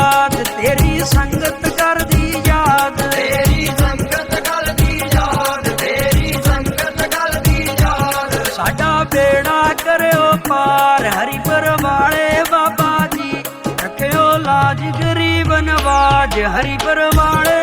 ਯਾਦ ਤੇਰੀ ਸੰਗਤ ਕਰਦੀ ਯਾਦ। ਤੇਰੀ ਸੰਗਤ ਕਰਦੀ ਯਾਦ ਤੇਰੀ ਸੰਗਤ ਕਰਦੀ ਯਾਦ। ਸਾਡਾ ਬੇੜਾ ਕਰਿਓ ਪਾਰ ਹਰੀ ਪਰਵਾਲੇ ਬਾਬਾ ਜੀ। ਰੱਖਿਓ ਲਾਜ ਗਰੀਬਨ ਵਾਜ ਹਰੀ ਪਰਵਾਲੇ